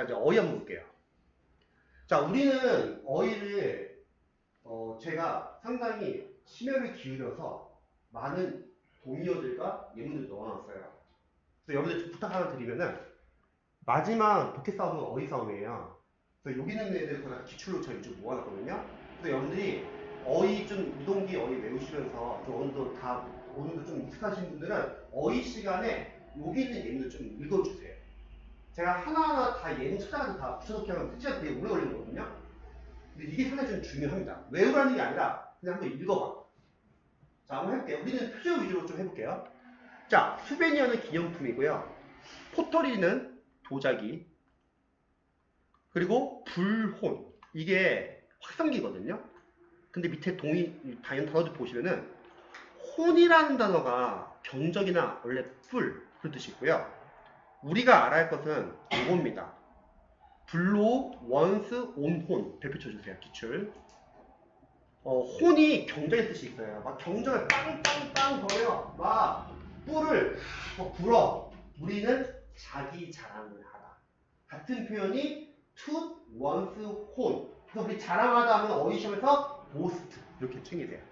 자, 이제 어휘 한번 볼게요. 자, 우리는 어휘를, 어, 제가 상당히 심혈을 기울여서 많은 동의어들과 예문을 넣어놨어요. 그래서 여러분들 좀 부탁 하나 드리면은, 마지막 독해 싸움은 어휘 싸움이에요. 그래서 여기 있는 애들 다 기출로 저희 좀 모아놨거든요. 그래서 여러분들이 어휘 좀, 이동기 어휘 외우시면서 좀 어느 정도 다, 정도 좀 익숙하신 분들은 어휘 시간에 여기 있는 예문을 좀 읽어주세요. 제가 하나하나 다 예문 찾아가서 다 붙여넣기 하면 시간 되게 오래 걸리는 거거든요. 근데 이게 상당히 좀 중요합니다. 외우라는 게 아니라 그냥 한번 읽어봐. 자, 한번 해볼게요. 우리는 표절 위주로 좀 해볼게요. 자, 수베니어는 기념품이고요. 포터리는 도자기. 그리고 불혼. 이게 확성기거든요. 근데 밑에 동의, 당연 단어들 보시면은 혼이라는 단어가 경적이나 원래 풀 그런 뜻이 있고요. 우리가 알아야 할 것은 이겁니다. 블로, 원스, 온혼 대표 쳐주세요. 기출. 어, 혼이 경적의 뜻이 있어요. 막 경적을 빵빵빵 거려. 막 뿔을 막 불어. 우리는 자기 자랑을 하다. 같은 표현이 to, once, 혼. 그래서 우리 자랑하다 하면 어휘 시험에서 boast 이렇게 챙기세요.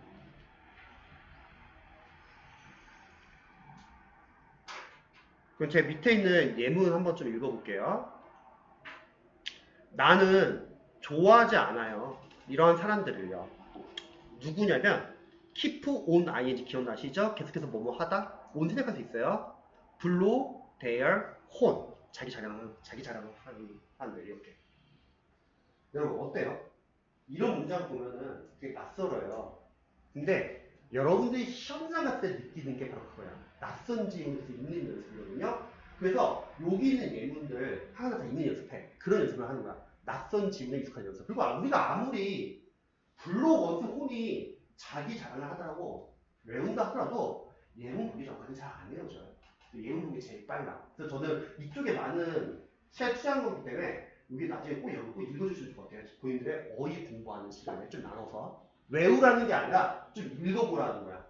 그럼 제 밑에 있는 예문 한번 좀 읽어볼게요. 나는 좋아하지 않아요. 이러한 사람들을요. 누구냐면 keep on ing 기억나시죠? 계속해서 뭐뭐 하다 on 생각할 수 있어요. blow their horn 자기 자랑을 자기 자랑을 하는 이렇게. 여러분 어때요? 이런 문장 보면은 되게 낯설어요. 근데 여러분들이 시험장 갔을 때 느끼는 게 바로 그거야. 낯선 지역에서 읽는 연습이거든요. 그래서 여기 있는 예문들 하나 다 읽는 연습해. 그런 연습을 하는 거야. 낯선 지문에 익숙한 연습. 그리고 우리가 아무리 블로 원스 혼이 자기 자랑을 하더라고 외운다 하더라도 예문 보기 전까지 잘 안 외워져요. 예문 보기 제일 빨라. 그래서 저는 이쪽에 많은 시간 투자한 거기 때문에 여기 나중에 꼭 읽어주시면 좋을 것 같아요. 본인들의 어휘 공부하는 시간에 좀 나눠서 외우라는 게 아니라 좀 읽어보라는 거야.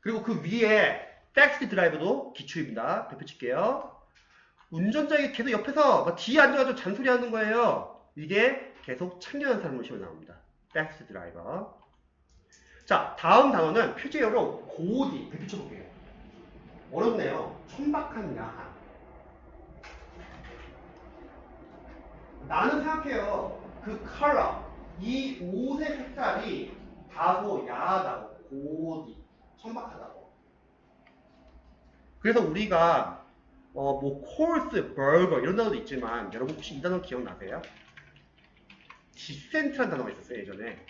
그리고 그 위에 텍스트 드라이브도 기초입니다. 대표 칠게요. 운전자에게 계속 옆에서 막 뒤에 앉아가지고 잔소리 하는 거예요. 이게 계속 참견하는 사람으로 시험에 나옵니다. 텍스트 드라이버. 자, 다음 단어는 표제어로 고디 대표 쳐볼게요. 어렵네요. 천박한 야한. 나는 생각해요. 그 컬러, 이 옷의 색깔이 다소 야하다고, 고디, 천박하다고. 그래서 우리가 어, 뭐 코스, 버거 이런 단어도 있지만 여러분 혹시 이 단어 기억나세요? 디센트란 단어가 있었어요 예전에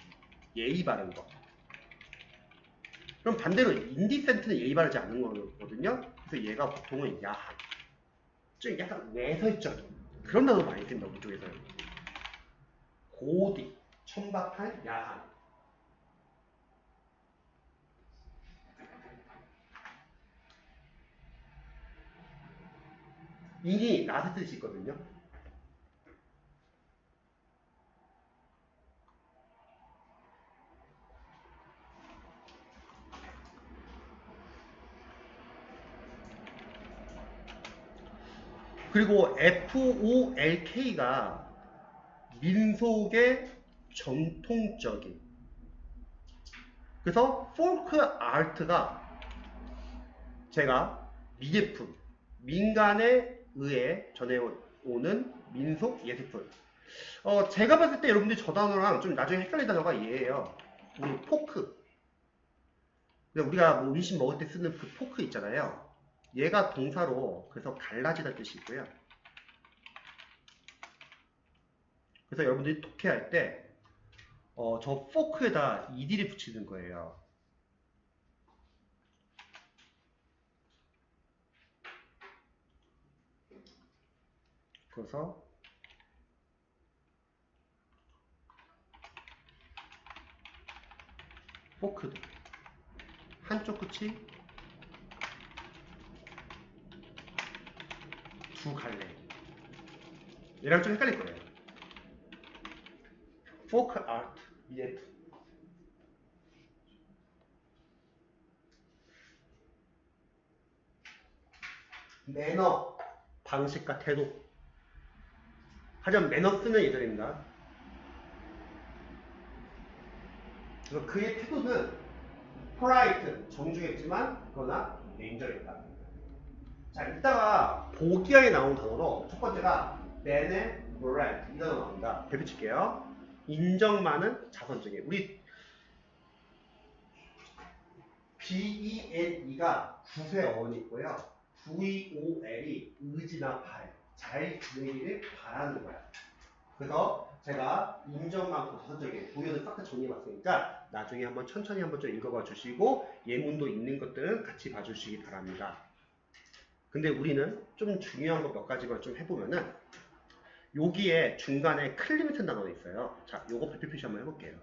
예의 바른 거. 그럼 반대로 인디센트는 예의 바르지 않는 거거든요. 그래서 얘가 보통은 야한, 좀 약간 외설적 그런 단어 많이 씁니다 우리 쪽에서는. 고디, 천박한, 야한. 인이 나스 뜻이 있거든요. 그리고 FOLK가 민속의 전통적인 그래서 포크 아트가 제가 미예품 민간에 의해 전해오는 민속 예술품 어, 제가 봤을 때 여러분들이 저 단어랑 좀 나중에 헷갈릴 단어가 얘예요 우리 포크 우리가 뭐 음식 먹을 때 쓰는 그 포크 있잖아요 얘가 동사로 그래서 갈라지다 뜻이 있고요. 그래서 여러분들이 독해할 때, 어, 저 포크에다 ed를 붙이는 거예요. 그래서 포크드 한쪽 끝이 두 갈래. 얘랑 좀 헷갈릴 거예요. 포크 아트 EF 매너 방식과 태도 하지만 매너스는 예절입니다. 그래서 그의 태도는 polite, 정중했지만 그러나 냉정했다. 자, 이따가 보기형에 나온 단어로 첫 번째가 benevolent 이 단어 나옵니다. 대표 칠게요. 인정 많은 자선적인 우리 B-E-N-E가 구세 어원이 있고요. V-O-L이 의지나 바래. 잘 지내기를 바라는 거야. 그래서 제가 인정 많고 자선적인 보여는 싹다 정리해봤으니까 나중에 한번 천천히 한번 좀 읽어봐 주시고 예문도 있는 것들은 같이 봐주시기 바랍니다. 근데 우리는 좀 중요한 거몇 가지만 좀 해보면은 여기에 중간에 클리미트 단어가 있어요. 자, 요거 발표 표시 한번 해볼게요.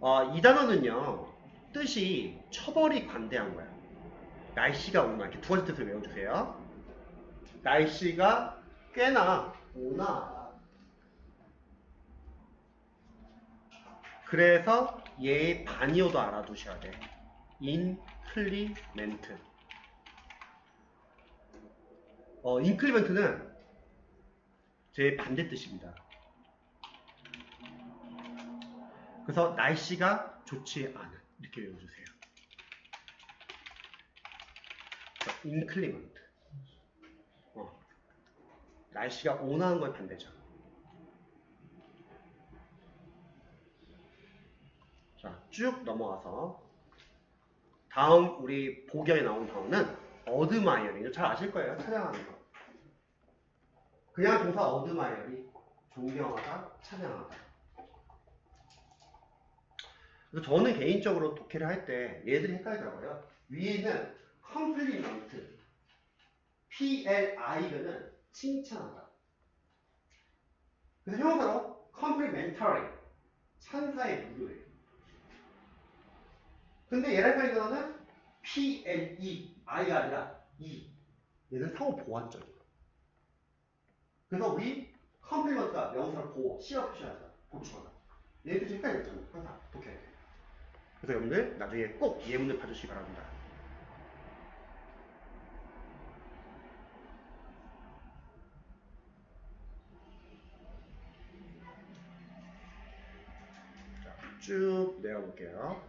어, 이 단어는요, 뜻이 처벌이 관대한 거야. 날씨가 오나, 이렇게 두 가지 뜻을 외워주세요. 날씨가 꽤나 오나. 그래서 얘의 반이어도 알아두셔야 돼. 인클리멘트. 어, 인클리멘트는 제 반대 뜻입니다. 그래서 날씨가 좋지 않은 이렇게 외워주세요. 인클리먼트. 어. 날씨가 온화한 거에 반대죠. 자, 쭉 넘어와서 다음 우리 복경에 나온 단어는 어드마이어링. 잘 아실 거예요. 찬양하는 거. 그냥 동사 어드마이어리 존경하다, 찬양하다. 그래서 저는 개인적으로 독해를 할 때 얘들이 헷갈리더라고요. 위에는 컴플리먼트, PLI면은 칭찬하다. 그래서 형용사로 complimentary, 찬사의 무료예요. 근데 얘랑 헷갈리는 거는 PLE, I가 아니라 E. 얘는 상호 보완적이에요. 그래서 우리 컴플리먼트가 명사를 보호, 시어 표시하자, 보충하다. 얘들 좀 헷갈렸잖아요. 항상 독해야 돼. 그래서 여러분들 나중에 꼭 예문을 봐주시기 바랍니다. 쭉 내려 볼게요.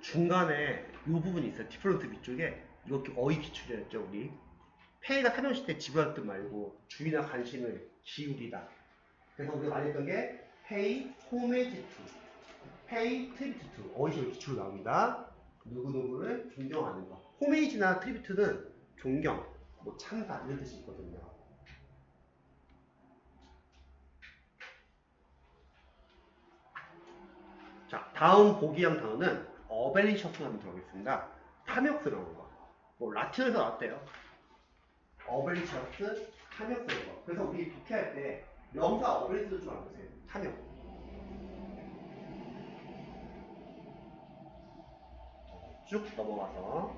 중간에 이 부분이 있어요. 디플런트 위쪽에 이렇게 어휘 기출이었죠 우리. 페이가 타명시 때 지불할 뜻 말고 주의나 관심을 기울이다. 그래서 우리가 많이 했던 게 to, pay tribute to 어휘식으로 기출로 나옵니다. 누구누구를 존경하는 거. homage나 tribute는 존경, 뭐 찬사 이런 뜻이 있거든요. 자, 다음 보기형 단어는 어벨리셔스 한번 들어보겠습니다. 탐욕스러운 거. 뭐 라틴에서 나왔대요. 어벨리셔스 탐욕스러운 거. 그래서 우리 독해할 때 명사 어벨리셔스 좀 알아보세요. 탐욕. 쭉 넘어가서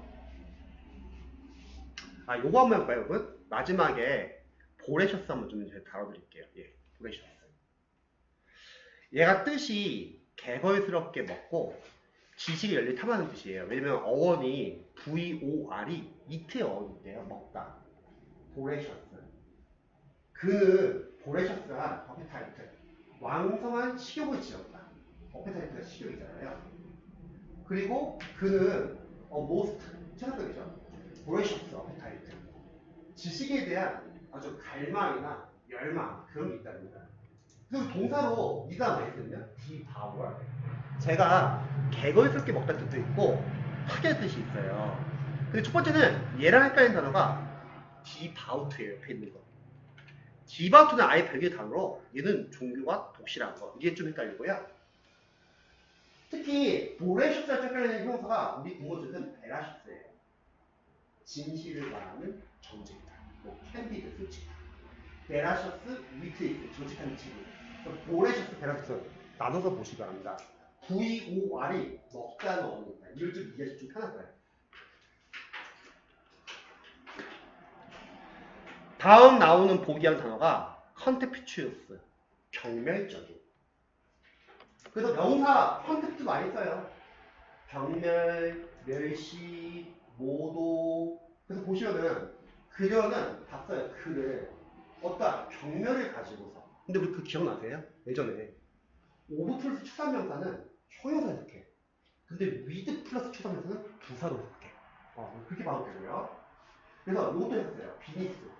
아 요거 한번 해볼까요 여러분? 마지막에 보레셔스 한번 좀 제가 다뤄드릴게요. 예, 보레셔스. 얘가 뜻이 개걸스럽게 먹고 지식이 열리 탐하는 뜻이에요. 왜냐면 어원이 VOR이 이트의 어원인데요. 먹다. 보레셔스. 그는 보레셔스한 어페타이트. 왕성한 식욕을 지었다. 어페타이트가 식욕이잖아요. 그리고 그는 어, most 최상급이죠. 보레셔스 어페타이트. 지식에 대한 아주 갈망이나 열망 그런 게 있답니다. 그리고 동사로 이 단어 있거든요. devour. 제가 개걸스럽게 먹다는 뜻도 있고 하게 뜻이 있어요. 근데 첫 번째는 얘랑 헷갈리는 단어가 디바우트예요. 옆에 있는 거. 디바우트는 아예 별개의 단어로 얘는 종교와 독실한 거. 이게 좀 헷갈리고요. 특히 보레셔스랑 헷갈리는 형사가 우리 국어조는 베라셔스예요. 진실을 말하는 정직이다. 뭐 캔디드 솔직하다. 베라셔스 위트이스 정직한 친구. 보레셔스 베라셔스 나눠서 보시기 바랍니다. VOR이 먹다는 어원입니다. 이걸 좀 이해하시면 좀 편할 거예요. 다음 나오는 보기한 단어가 컨테피추어스 경멸적인. 그래서 명사 컨테프트 많이 써요. 경멸, 멸시, 모도. 그래서 보시면은 그려는 다 써요. 그를. 어떠한 경멸을 가지고서. 근데 우리 그 기억나세요? 예전에. 오브 플러스 추상명사는 형용사 해석해. 근데 위드 플러스 추상명사는 부사로 해석해. 어, 그렇게 봐도 되고요. 그래서 이것도 해석해요. 비니스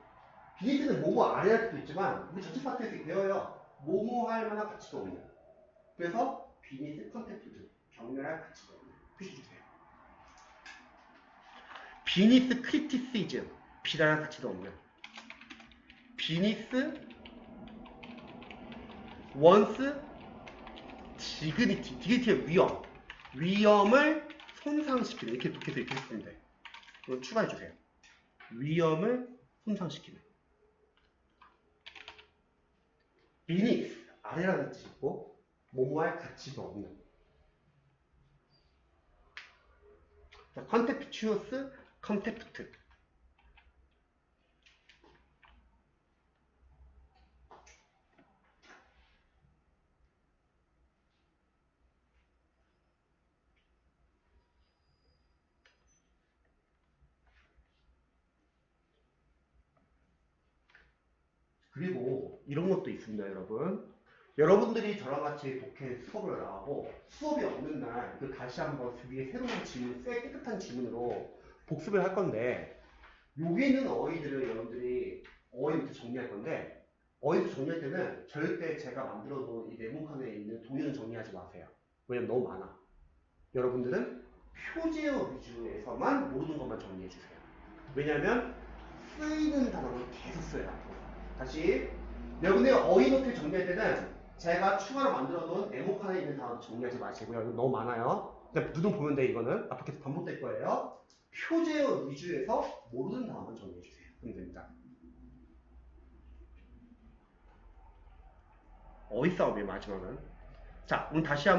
비니스는 뭐뭐 아래 할 수도 있지만 우리 전체 파트에서 배워요. 뭐뭐 할 만한 가치가 없는 그래서 비니스 컨텐츠도 경멸할 가치가 없는 표시 주세요. 비니스 크리티시즘 비난할 가치도 없는 비니스 원스 디그니티 디그니티의 위험 위험을 손상시키는 이렇게 독해서 이렇게 돼 그럼 추가해주세요. 위험을 손상시키는 비니스 아래라는 뜻이 있고 뭐뭐할 가치가 없는. 자, 컨테 것도 있습니다, 여러분. 여러분들이 저랑 같이 독해 수업을 나가고 수업이 없는 날 그 다시 한번 위에 새로운 질문, 새 깨끗한 질문으로 복습을 할 건데 여기 있는 어휘들을 여러분들이 어휘부터 정리할 건데 어휘부터 정리할 때는 절대 제가 만들어 놓은 이 네모칸에 있는 동의는 정리하지 마세요. 왜냐면 너무 많아. 여러분들은 표제어 위주에서만 모르는 것만 정리해 주세요. 왜냐면 쓰이는 단어를 계속 써요. 다시 여러분의 어휘 노트를 정리할 때는 제가 추가로 만들어 놓은 네모칸에 있는 단어 정리하지 마시고요. 이거 너무 많아요. 그냥 누름 보면 돼 이거는. 앞으로 계속 반복될 거예요. 표제어 위주에서 모르는 단어만 정리해 주세요. 그럼 됩니다. 어휘 싸움이에요 마지막은. 자, 그럼 다시 한번